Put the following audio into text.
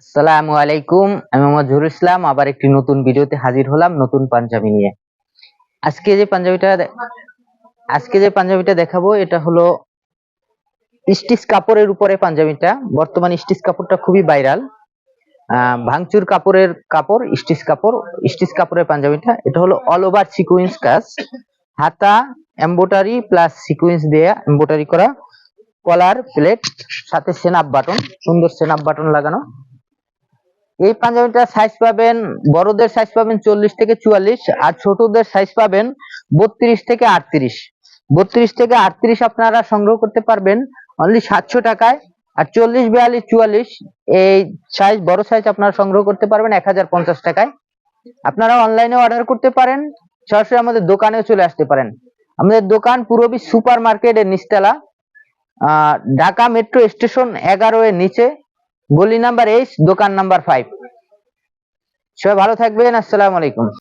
আসসালামু আলাইকুম, আমি মোহাম্মদ জহুর ইসলাম, আবার একটি নতুন ভিডিওতে হাজির হলাম নতুন পাঞ্জাবি নিয়ে। আজকে যে পাঞ্জাবিটা আজকে যে পাঞ্জাবিটা দেখাবো, এটা হলো স্টিচ কাপড়ের উপরে পাঞ্জাবিটা। বর্তমান স্টিচ কাপড়টা খুবই ভাইরাল। ভাঙচুর কাপড়ের কাপড়, স্টিচ কাপড়, স্টিচ কাপড়ের পাঞ্জাবিটা। এটা হলো অল ওভার সিকুয়েন্স কাজ। হাতা এমব্রয়ডারি প্লাস সিকুয়েন্স দেয়া এমব্রয়ডারি করা। কলার প্লেট সাথে সেনাপ বাটন সুন্দর সেনাপ বাটন লাগানো। এই পাঞ্জাবিটার সাইজ পাবেন, বড়দের সাইজ পাবেন চল্লিশ থেকে চুয়াল্লিশ, আর ছোটদের সাইজ পাবেন বত্রিশ থেকে আটত্রিশ। বত্রিশ থেকে আটত্রিশ আপনারা সংগ্রহ করতে পারবেন অনলি সাতশো টাকায়, আর চল্লিশ, বিয়াল্লিশ, চুয়াল্লিশ, এই সাইজ বড় সাইজ আপনারা সংগ্রহ করতে পারবেন এক হাজার পঞ্চাশ টাকায়। আপনারা অনলাইনে অর্ডার করতে পারেন, সরাসরি আমাদের দোকানেও চলে আসতে পারেন। আমাদের দোকান পূরবী সুপার মার্কেটের নিচতলা ঢাকা মেট্রো স্টেশন এগারো এর নিচে। গলি নাম্বার এইট দোকান নাম্বার ফাইভ সবাই ভালো থাকবেন আসসালামু আলাইকুম।